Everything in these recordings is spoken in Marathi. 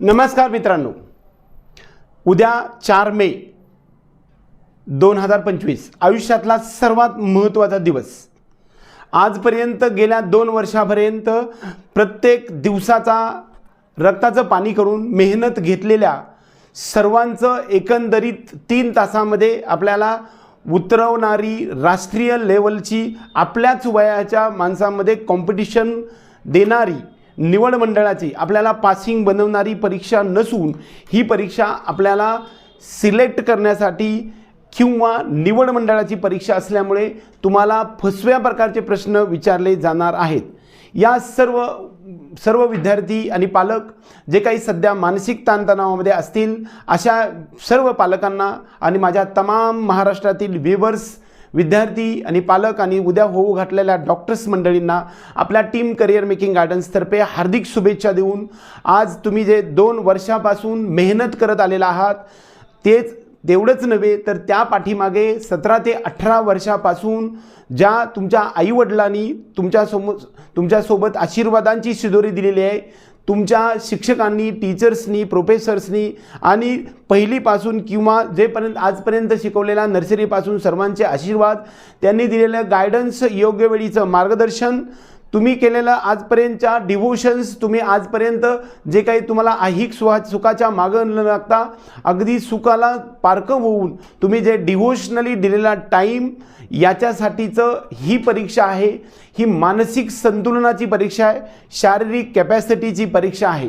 नमस्कार मित्रांनो. उद्या चार मे दोन हजार पंचवीस आयुष्यातला सर्वात महत्त्वाचा दिवस. आजपर्यंत गेल्या दोन वर्षापर्यंत प्रत्येक दिवसाचा रक्ताचं पाणी करून मेहनत घेतलेल्या सर्वांचं एकंदरीत तीन तासामध्ये आपल्याला उतरवणारी राष्ट्रीय लेवलची आपल्याच वयाच्या माणसामध्ये कॉम्पिटिशन देणारी निवड मंडळाची आपल्याला पासिंग बनवणारी परीक्षा नसून ही परीक्षा आपल्याला सिलेक्ट करण्यासाठी किंवा निवड मंडळाची परीक्षा असल्यामुळे तुम्हाला फसव्या प्रकारचे प्रश्न विचारले जाणार आहेत. या सर्व सर्व विद्यार्थी आणि पालक जे काही सध्या मानसिक ताणतणावामध्ये असतील अशा सर्व पालकांना आणि माझ्या तमाम महाराष्ट्रातील व्हिवर्स विद्यार्थी आणि पालक आणि उद्या होऊ घातलेल्या डॉक्टर्स मंडळींना आपल्या टीम करिअर मेकिंग गार्डन्सतर्फे हार्दिक शुभेच्छा देऊन आज तुम्ही जे दोन वर्षापासून मेहनत करत आलेला आहात तेच तेवढंच नव्हे तर त्या पाठीमागे सतरा ते अठरा वर्षापासून ज्या तुमच्या आईवडिलांनी तुमच्यासमोर तुमच्यासोबत आशीर्वादांची शिदोरी दिलेली आहे तुमच्या शिक्षकांनी टीचर्सनी प्रोफेसर्सनी आणि पहिलीपासून किंवा जेपर्यंत आजपर्यंत शिकवलेला नर्सरीपासून सर्वांचे आशीर्वाद त्यांनी दिलेलं गायडन्स योग्य वेळीचं मार्गदर्शन तुम्ही केलेलं आजपर्यंतच्या डिवोशन्स तुम्ही आजपर्यंत जे काही तुम्हाला ऐहिक सुहा सुखाच्या मागं न लागता अगदी सुखाला पारखं होऊन तुम्ही जे डिवोशनली दिलेला टाईम याच्यासाठीचं ही परीक्षा आहे. ही मानसिक संतुलनाची परीक्षा आहे. शारीरिक कॅपॅसिटीची परीक्षा आहे.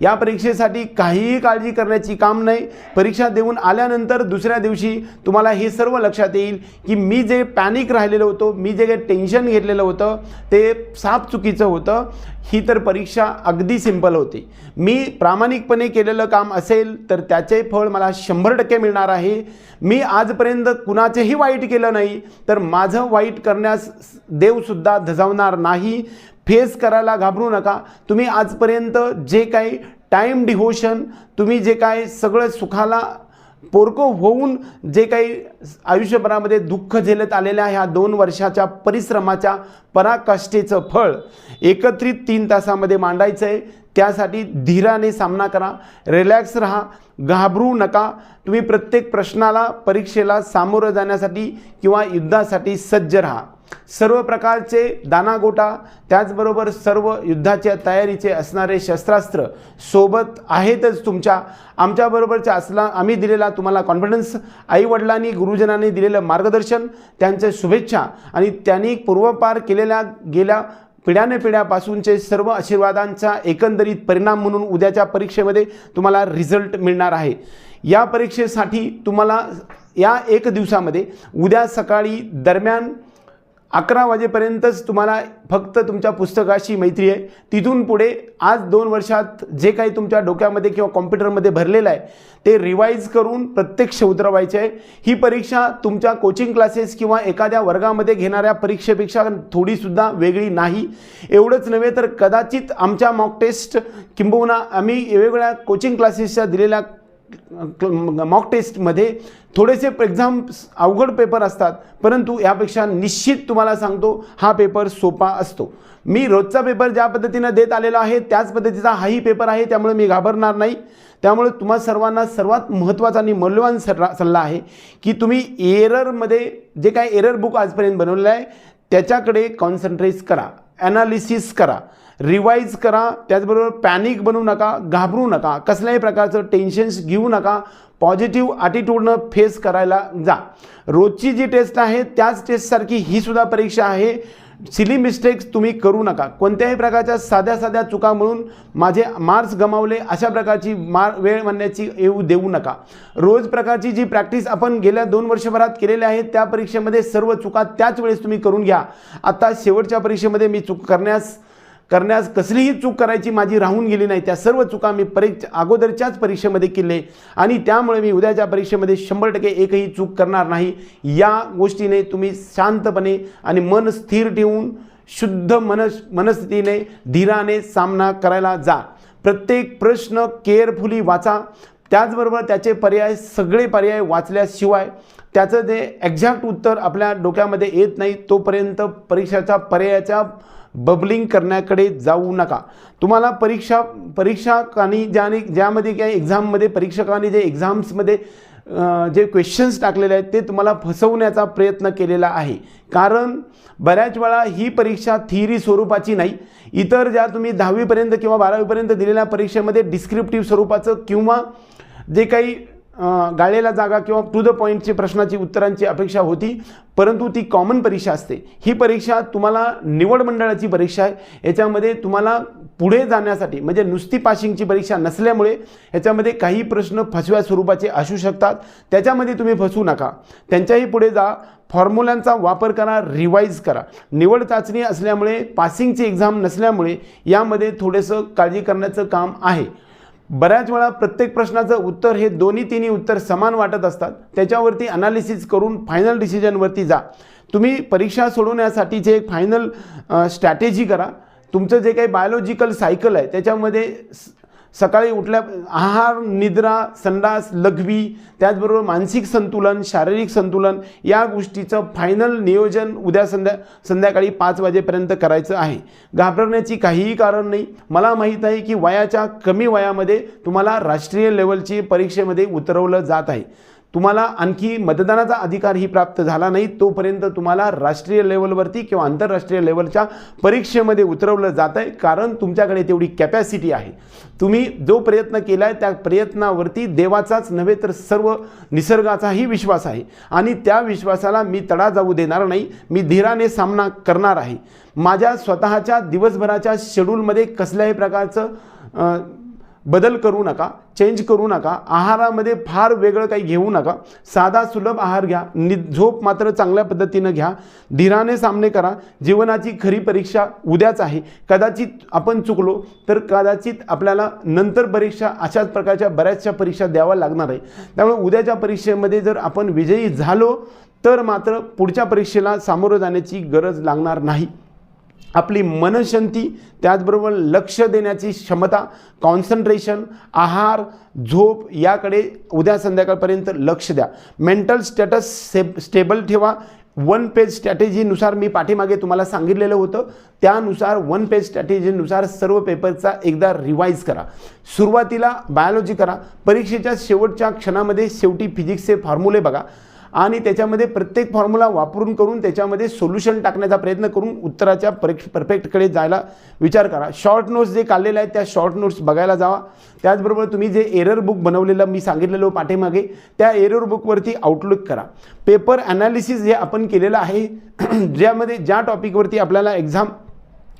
या परीक्षेसाठी काहीही काळजी करण्याची काम नाही. परीक्षा देऊन आल्यानंतर दुसऱ्या दिवशी तुम्हाला हे सर्व लक्षात येईल की मी जे पॅनिक राहिलेलं होतो मी जे काही टेन्शन घेतलेलं होतं ते साफ चुकीचं होतं. ही तर परीक्षा अगदी सिंपल होती. मी प्रामाणिकपणे केलेलं काम असेल तर त्याचे फळ मला शंभर टक्के मिळणार आहे. मी आजपर्यंत कुणाचेही वाईट केलं नाही तर माझं वाईट करण्यास देवसुद्धा धजावणार नाही. फेस करायला घाबरू नका. तुम्ही आजपर्यंत जे काही टाईम डिव्होशन तुम्ही जे काय सगळं सुखाला पोरकं होऊन जे काही आयुष्यभरामध्ये दुःख झेलत आलेल्या ह्या दोन वर्षाच्या परिश्रमाच्या पराकाष्ठेचं फळ एकत्रित तीन तासामध्ये मांडायचं आहे त्यासाठी धीराने सामना करा. रिलॅक्स राहा. घाबरू नका. तुम्ही प्रत्येक प्रश्नाला परीक्षेला सामोरं जाण्यासाठी किंवा युद्धासाठी सज्ज राहा. सर्व प्रकारचे दानागोटा त्याचबरोबर सर्व युद्धाच्या तयारीचे असणारे शस्त्रास्त्र सोबत आहेतच तुमच्या. आमच्याबरोबरच्या असला आम्ही दिलेला तुम्हाला कॉन्फिडन्स आईवडिलांनी गुरुजनांनी दिलेलं मार्गदर्शन त्यांचे शुभेच्छा आणि त्यांनी पूर्वपार केलेल्या गेल्या पिढ्यानपिढ्यापासूनचे सर्व आशीर्वादांचा एकंदरीत परिणाम म्हणून उद्याच्या परीक्षेमध्ये तुम्हाला रिझल्ट मिळणार आहे. या परीक्षेसाठी तुम्हाला या एक दिवसामध्ये उद्या सकाळी दरम्यान अकरा वाजेपर्यंतच तुम्हाला फक्त तुमच्या पुस्तकाशी मैत्री आहे. तिथून पुढे आज दोन वर्षात जे काही तुमच्या डोक्यामध्ये किंवा कॉम्प्युटरमध्ये भरलेलं आहे ते रिवाईज करून प्रत्यक्ष उतरवायचे आहे. ही परीक्षा तुमच्या कोचिंग क्लासेस किंवा एखाद्या वर्गामध्ये घेणाऱ्या परीक्षेपेक्षा थोडीसुद्धा वेगळी नाही. एवढंच नव्हे तर कदाचित आमच्या मॉक टेस्ट किंबहुना आम्ही वेगवेगळ्या कोचिंग क्लासेसच्या दिलेल्या मॉक टेस्टमध्ये थोडेसे एक्झाम्स अवघड पेपर असतात. परंतु यापेक्षा निश्चित तुम्हाला सांगतो हा पेपर सोपा असतो. मी रोजचा पेपर ज्या पद्धतीनं देत आलेला आहे त्याच पद्धतीचा हाही पेपर आहे त्यामुळे मी घाबरणार नाही. त्यामुळे तुम्हा सर्वांना सर्वात महत्त्वाचा आणि मौल्यवान सल्ला सल्ला आहे की तुम्ही एररमध्ये जे काय एरर बुक आजपर्यंत बनवलेलं आहे त्याच्याकडे कॉन्सन्ट्रेट करा. ॲनालिसिस करा. रिवाईज करा त्याचबरोबर पॅनिक बनवू नका घाबरू नका कसल्याही प्रकारचं टेन्शन्स घेऊ नका पॉझिटिव्ह ॲटिट्यूडनं फेस करायला जा. रोजची जी टेस्ट आहे त्याच टेस्टसारखी ही सुद्धा परीक्षा आहे. सिली मिस्टेक्स तुम्ही करू नका. कोणत्याही प्रकारच्या साध्या साध्या चुका म्हणून माझे मार्क्स गमावले अशा प्रकारची मार वेळ म्हणण्याची येऊ देऊ नका. रोज प्रकारची जी प्रॅक्टिस आपण गेल्या दोन वर्षभरात केलेल्या आहेत त्या परीक्षेमध्ये सर्व चुका त्याच वेळेस तुम्ही करून घ्या. आता शेवटच्या परीक्षेमध्ये मी चूक करण्यास करण्यास कसलीही चूक करायची माझी राहून गेली नाही. त्या सर्व चुका मी परीक्षा अगोदरच्याच परीक्षेमध्ये केले. आणि त्यामुळे मी उद्याच्या परीक्षेमध्ये शंभर टक्के एकही चूक करणार नाही. या गोष्टीने तुम्ही शांतपणे आणि मन स्थिर ठेवून शुद्ध मनस मनस्थितीने धीराने सामना करायला जा. प्रत्येक प्रश्न केअरफुली वाचा. त्याचबरोबर त्याचे पर्याय सगळे पर्याय वाचल्याशिवाय त्याचं जे एक्झॅक्ट उत्तर आपल्या डोक्यामध्ये येत नाही तोपर्यंत परीक्षेच्या पर्यायाच्या बबलिंग करण्याकडे जाऊ नका. तुम्हाला परीक्षा परीक्षकांनी ज्याने ज्यामध्ये काही एक्झाममध्ये परीक्षकांनी जे एक्झाम्समध्ये जे क्वेश्चन्स टाकलेले आहेत ते तुम्हाला फसवण्याचा प्रयत्न केलेला आहे. कारण बऱ्याच वेळा ही परीक्षा थिअरी स्वरूपाची नाही. इतर ज्या तुम्ही दहावीपर्यंत किंवा बारावीपर्यंत दिलेल्या परीक्षेमध्ये डिस्क्रिप्टिव्ह स्वरूपाचं किंवा जे काही गाळेला जागा किंवा टू द पॉईंटची प्रश्नाची उत्तरांची अपेक्षा होती परंतु ती कॉमन परीक्षा असते. ही परीक्षा तुम्हाला निवड मंडळाची परीक्षा आहे. याच्यामध्ये तुम्हाला पुढे जाण्यासाठी म्हणजे नुसती पासिंगची परीक्षा नसल्यामुळे ह्याच्यामध्ये काही प्रश्न फसव्या स्वरूपाचे असू शकतात. त्याच्यामध्ये तुम्ही फसू नका. त्यांच्याही पुढे जा. फॉर्म्युलांचा वापर करा रिवाईज करा. निवड चाचणी असल्यामुळे पासिंगची एक्झाम नसल्यामुळे यामध्ये थोडंसं काळजी करण्याचं काम आहे. बऱ्याच वेळा प्रत्येक प्रश्नाचं उत्तर हे दोन्ही तिन्ही उत्तर समान वाटत असतात. त्याच्यावरती अनालिसिस करून फायनल डिसिजनवरती जा. तुम्ही परीक्षा सोडवण्यासाठीचे एक फायनल स्ट्रॅटेजी करा. तुमचं जे काही बायोलॉजिकल सायकल आहे त्याच्यामध्ये सकाळी उठल्या आहार निद्रा संडास लघवी त्याचबरोबर मानसिक संतुलन शारीरिक संतुलन या गोष्टीचं फायनल नियोजन उद्या संध्या संध्याकाळी पाच वाजेपर्यंत करायचं आहे. घाबरण्याची काहीही कारण नाही. मला माहीत आहे की वयाच्या कमी वयामध्ये तुम्हाला राष्ट्रीय लेवलची परीक्षेमध्ये उतरवलं जात आहे. तुम्हाला आणखी मतदानाचा अधिकारही प्राप्त झाला नाही तोपर्यंत तुम्हाला राष्ट्रीय लेवलवरती किंवा आंतरराष्ट्रीय लेवलच्या परीक्षेमध्ये उतरवलं जात आहे कारण तुमच्याकडे तेवढी कॅपॅसिटी आहे. तुम्ही जो प्रयत्न केला आहे त्या प्रयत्नावरती देवाचाच नव्हे तर सर्व निसर्गाचाही विश्वास आहे. आणि त्या विश्वासाला मी तडा जाऊ देणार नाही मी धीराने सामना करणार आहे. माझ्या स्वतःच्या दिवसभराच्या शेड्यूलमध्ये कसल्याही प्रकारचं बदल करू नका चेंज करू नका आहारामध्ये फार वेगळं काही घेऊ नका. साधा सुलभ आहार घ्या नि झोप मात्र चांगल्या पद्धतीनं घ्या. धीराने सामने करा जीवनाची खरी परीक्षा उद्याच आहे. कदाचित आपण चुकलो तर कदाचित आपल्याला नंतर परीक्षा अशाच प्रकारच्या बऱ्याचशा परीक्षा द्याव्या लागणार आहे. त्यामुळे उद्याच्या परीक्षेमध्ये जर आपण विजयी झालो तर मात्र पुढच्या परीक्षेला सामोरं जाण्याची गरज लागणार नाही. आपली मनशांती त्याचबरोबर लक्ष देण्याची क्षमता कॉन्सन्ट्रेशन आहार झोप याकडे उद्या संध्याकाळपर्यंत लक्ष द्या. मेंटल स्टेटस से स्टेबल ठेवा. वन पेज स्ट्रॅटेजीनुसार मी पाठीमागे तुम्हाला सांगितलेलं होतं. त्यानुसार वन पेज स्ट्रॅटेजीनुसार सर्व पेपरचा एकदा रिवाईज करा. सुरुवातीला बायोलॉजी करा. परीक्षेच्या शेवटच्या क्षणामध्ये शेवटी फिजिक्सचे फॉर्म्युले बघा. आणि त्याच्यामध्ये प्रत्येक फॉर्म्युला वापरून करून त्याच्यामध्ये सोल्युशन टाकण्याचा प्रयत्न करून उत्तराच्या परीक्ष परफेक्टकडे जायला विचार करा. शॉर्ट नोट्स जे काढलेले आहेत त्या शॉर्ट नोट्स बघायला जावा. त्याचबरोबर तुम्ही जे एरर बुक बनवलेलं मी सांगितलेलं पाठीमागे त्या एरर बुकवरती आउटलुक करा. पेपर ॲनालिसिस जे आपण केलेलं आहे ज्यामध्ये ज्या टॉपिकवरती आपल्याला एक्झाम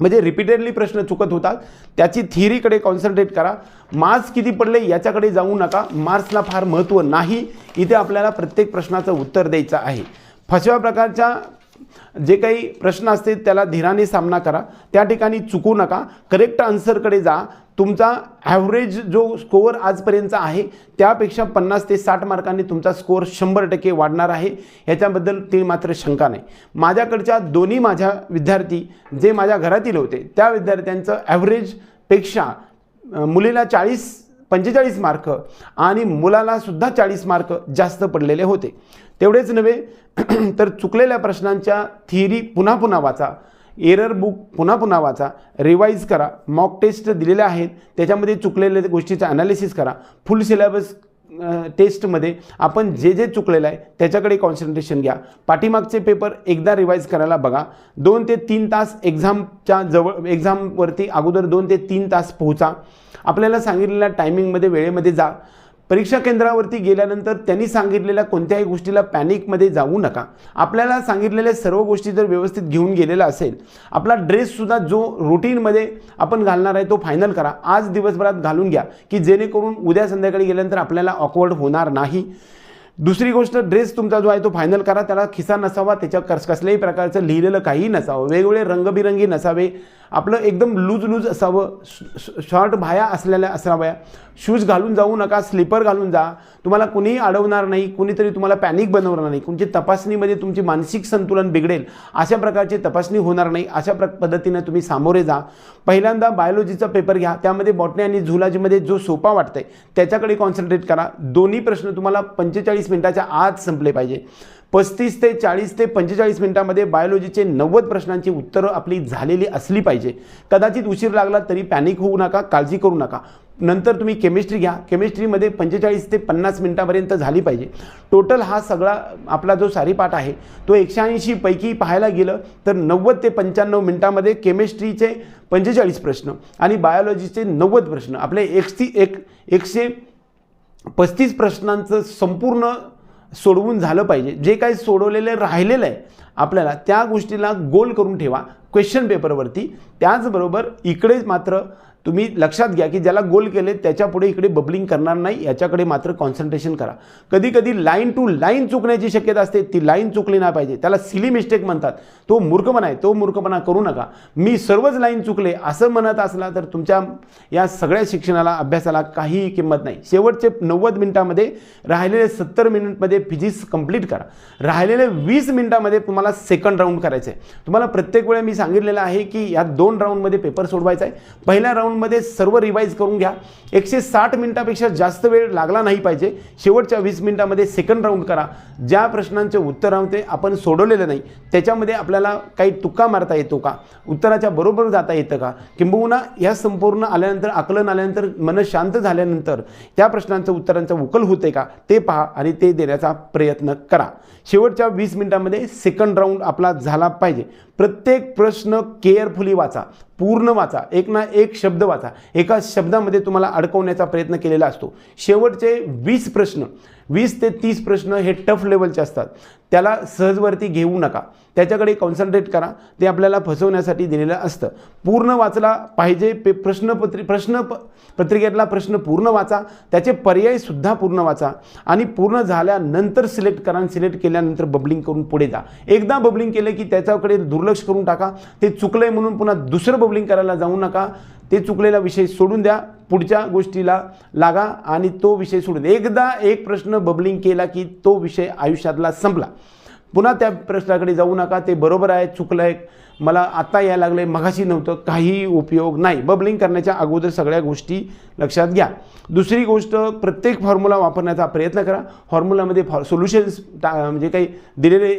म्हणजे रिपीटेडली प्रश्न चुकत होतात. त्याची थिअरीकडे कॉन्सन्ट्रेट करा. मार्क्स किती पडले याच्याकडे जाऊ नका. मार्क्सला फार महत्त्व नाही. इथे आपल्याला प्रत्येक प्रश्नाचं उत्तर द्यायचं आहे. फसव्या प्रकारच्या जे काही प्रश्न असतील त्याला धीराने सामना करा. त्या ठिकाणी चुकू नका. करेक्ट आन्सरकडे जा. तुमचा ॲव्हरेज जो स्कोअर आजपर्यंतचा आहे त्यापेक्षा पन्नास ते साठ मार्कांनी तुमचा स्कोअर शंभर टक्के वाढणार आहे. ह्याच्याबद्दल ती मात्र शंका नाही. माझ्याकडच्या दोन्ही माझ्या विद्यार्थी जे माझ्या घरातील होते त्या विद्यार्थ्यांचं ॲव्हरेजपेक्षा मुलीला चाळीस पंचेचाळीस मार्क आणि मुलालासुद्धा चाळीस मार्क जास्त पडलेले होते. तेवढेच नव्हे तर चुकलेल्या प्रश्नांच्या थिअरी पुन्हा पुन्हा वाचा. एरर बुक पुन्हा पुन्हा वाचा रिवाईज करा मॉक टेस्ट दिलेल्या आहेत त्याच्यामध्ये चुकलेल्या गोष्टीचं ॲनालिसिस करा. फुल सिलेबस टेस्टमध्ये आपण जे जे चुकलेलं आहे त्याच्याकडे कॉन्सन्ट्रेशन घ्या. पाठीमागचे पेपर एकदा रिवाईज करायला बघा. दोन ते तीन तास एक्झामच्या जवळ एक्झामवरती अगोदर दोन ते तीन तास पोहोचा. आपल्याला सांगितलेल्या टायमिंगमध्ये वेळेमध्ये जा. परीक्षा केंद्रावरती गेल्यानंतर त्यांनी सांगितलेल्या कोणत्याही गोष्टीला पॅनिकमध्ये जाऊ नका. आपल्याला सांगितलेल्या सर्व गोष्टी जर व्यवस्थित घेऊन गेलेला असेल आपला ड्रेससुद्धा जो रुटीनमध्ये आपण घालणार आहे तो फायनल करा. आज दिवसभरात घालून घ्या की जेणेकरून उद्या संध्याकाळी गेल्यानंतर आपल्याला ऑकवर्ड होणार नाही. दुसरी गोष्ट ड्रेस तुमचा जो आहे तो फायनल करा. त्याला खिसा नसावा त्याच्या कस कसल्याही प्रकारचं लिहिलेलं काहीही नसावं. वेगवेगळे रंगबिरंगी नसावे. आपलं एकदम लूज लूज असावं शॉर्ट भाया असलेल्या असाव्या शूज घालून जाऊ नका स्लीपर घालून जा. तुम्हाला कुणीही अडवणार नाही कुणीतरी तुम्हाला पॅनिक बनवणार नाही. तुमची तपासणीमध्ये तुमची मानसिक संतुलन बिघडेल. अशा प्रकारची तपासणी होणार नाही. अशा प्र पद्धतीने तुम्ही सामोरे जा. पहिल्यांदा बायोलॉजीचा पेपर घ्या. त्यामध्ये बॉटनी आणि झुलॉजीमध्ये जो सोपा वाटतंय त्याच्याकडे कॉन्सन्ट्रेट करा. दोन्ही प्रश्न तुम्हाला पंचेचाळीस मिनिटाच्या आत संपले पाहिजे. पस्तीस ते चाळीस ते पंचेचाळीस मिनिटामध्ये बायोलॉजीचे नव्वद प्रश्नांची उत्तरं आपली झालेली असली पाहिजे. कदाचित उशीर लागला तरी पॅनिक होऊ नका काळजी करू नका. नंतर तुम्ही केमिस्ट्री घ्या. केमिस्ट्रीमध्ये पंचेचाळीस ते पन्नास मिनिटापर्यंत झाली पाहिजे. टोटल हा सगळा आपला जो सारीपाठ आहे तो एकशे ऐंशीपैकी पाहायला गेलं तर नव्वद ते पंच्याण्णव मिनिटामध्ये केमिस्ट्रीचे पंचेचाळीस प्रश्न आणि बायोलॉजीचे नव्वद प्रश्न. आपले एकशे एक एकशे पस्तीस प्रश्नांचं संपूर्ण सोडवून झालं पाहिजे. जे काही सोडवलेलं राहिलेलं आहे आपल्याला त्या गोष्टीला गोल करून ठेवा. क्वेश्चन पेपरवरती त्याचबरोबर इकडेच मात्र तुम्ही लक्षात घ्या की ज्याला गोल केले त्याच्यापुढे इकडे बबलिंग करणार नाही याच्याकडे मात्र कॉन्सन्ट्रेशन करा. कधी कधी लाईन टू लाईन चुकण्याची शक्यता असते ती लाईन चुकली नाही पाहिजे. त्याला सिली मिस्टेक म्हणतात. तो मूर्खपणा आहे तो मूर्खपणा करू नका. मी सर्वच लाईन चुकले असं म्हणत असला तर तुमच्या या सगळ्या शिक्षणाला अभ्यासाला काहीही किंमत नाही. शेवटचे नव्वद मिनिटामध्ये राहिलेले सत्तर मिनिटमध्ये फिजिक्स कंप्लीट करा. राहिलेले वीस मिनिटामध्ये तुम्हाला सेकंड राऊंड करायचं आहे तुम्हाला प्रत्येक वेळा मी सांगितलेलं आहे की या दोन राऊंडमध्ये पेपर सोडवायचा आहे पहिल्या राऊंडमध्ये सर्व रिवाईज करून घ्या. एकशे साठ मिनिटापेक्षा जास्त वेळ लागला नाही पाहिजे. शेवटच्या वीस मिनिटामध्ये सेकंड राऊंड करा. ज्या प्रश्नांचे उत्तर ते आपण सोडवलेलं नाही त्याच्यामध्ये आपल्याला काही तुका मारता येतो का? उत्तराच्या बरोबर जाता येतं का? किंबहुना ह्या संपूर्ण आल्यानंतर आकलन आल्यानंतर मन शांत झाल्यानंतर त्या प्रश्नांचं उत्तरांचं उकल होते का? ते पहा आणि ते देण्याचा प्रयत्न करा. शेवटच्या वीस मिनिटामध्ये सेकंड राऊंड आपला झाला पाहिजे. प्रत्येक प्रश्न केअरफुली वाचा. पूर्ण वाचा. एक ना एक शब्द वाचा. एका शब्दामध्ये तुम्हाला अडकवण्याचा प्रयत्न केलेला असतो. शेवटचे वीस प्रश्न. वीस ते तीस प्रश्न हे टफ लेवलचे असतात. त्याला सहजवरती घेऊ नका. त्याच्याकडे कॉन्सन्ट्रेट करा. ते आपल्याला फसवण्यासाठी दिलेलं असतं. पूर्ण वाचला पाहिजे पे प्रश्नपत्री प्रश्न प पत्रिकेतला प्रश्न पूर्ण वाचा. त्याचे पर्यायसुद्धा पूर्ण वाचा. आणि पूर्ण झाल्यानंतर सिलेक्ट करा. आणि सिलेक्ट केल्यानंतर बबलिंग करून पुढे जा. एकदा बबलिंग केलं की त्याच्याकडे दुर्लक्ष करून टाका. ते चुकलं आहे म्हणून पुन्हा दुसरं बबलिंग करायला जाऊ नका. ते चुकलेला विषय सोडून द्या पुढच्या गोष्टीला लागा आणि तो विषय सोडून एकदा एक प्रश्न बबलिंग केला की तो विषय आयुष्यातला संपला. पुन्हा त्या प्रश्नाकडे जाऊ नका ते बरोबर आहे चुकलं आहे. मला आता यायला लागलं आहे मघाशी नव्हतं काही उपयोग नाही. बबलिंग करण्याच्या अगोदर सगळ्या गोष्टी लक्षात घ्या. दुसरी गोष्ट प्रत्येक फॉर्म्युला वापरण्याचा प्रयत्न करा. फॉर्म्युलामध्ये फॉ सोल्युशन्स टा म्हणजे काही दिलेले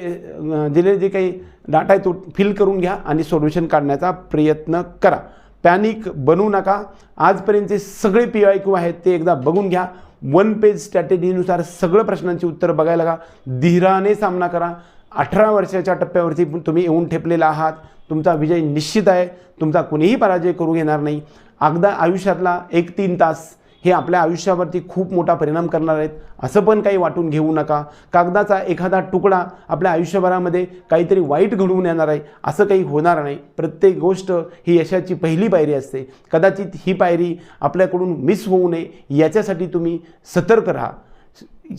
दिलेले जे काही डाटा आहे तो फिल करून घ्या आणि सोल्युशन काढण्याचा प्रयत्न करा. पॅनिक बनू नका. आजपर्यंतचे सगळे पी आय क्यू आहेत ते एकदा बघून घ्या. वन पेज स्ट्रॅटेजीनुसार सगळं प्रश्नांची उत्तरं बघायला लागा. धीराने सामना करा. अठरा वर्षाच्या टप्प्यावरती तुम्ही येऊन ठेपलेला आहात. तुमचा विजय निश्चित आहे. तुमचा कुणीही पराजय करू घेणार नाही. अगदा आयुष्यातला एक तीन तास हे आपल्या आयुष्यावरती खूप मोठा परिणाम करणार आहेत. असं पण काही वाटून घेऊ नका. कागदाचा एखादा तुकडा आपल्या आयुष्यभरामध्ये काहीतरी वाईट घडवून येणार आहे असं काही होणार नाही. प्रत्येक गोष्ट ही यशाची पहिली पायरी असते. कदाचित ही पायरी आपल्याकडून मिस होऊ नये याच्यासाठी तुम्ही सतर्क राहा.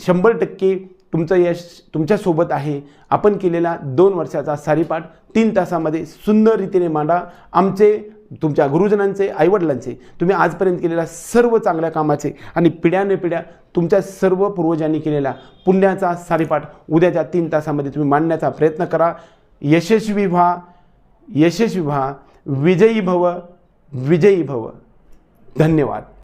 शंभर टक्के तुमचं यश तुमच्यासोबत आहे. आपण केलेला दोन वर्षाचा सारीपाठ तीन तासामध्ये सुंदर रीतीने मांडा. आमचे तुमच्या गुरुजनांचे आईवडिलांचे तुम्ही आजपर्यंत केलेल्या सर्व चांगल्या कामाचे आणि पिढ्याने पिढ्या तुमच्या सर्व पूर्वजांनी केलेला पुण्याचा सारीपाठ उद्याच्या तीन तासामध्ये तुम्ही मांडण्याचा प्रयत्न करा. यशस्वी व्हा. यशस्वी व्हा. विजयी भव. विजयी भव. धन्यवाद.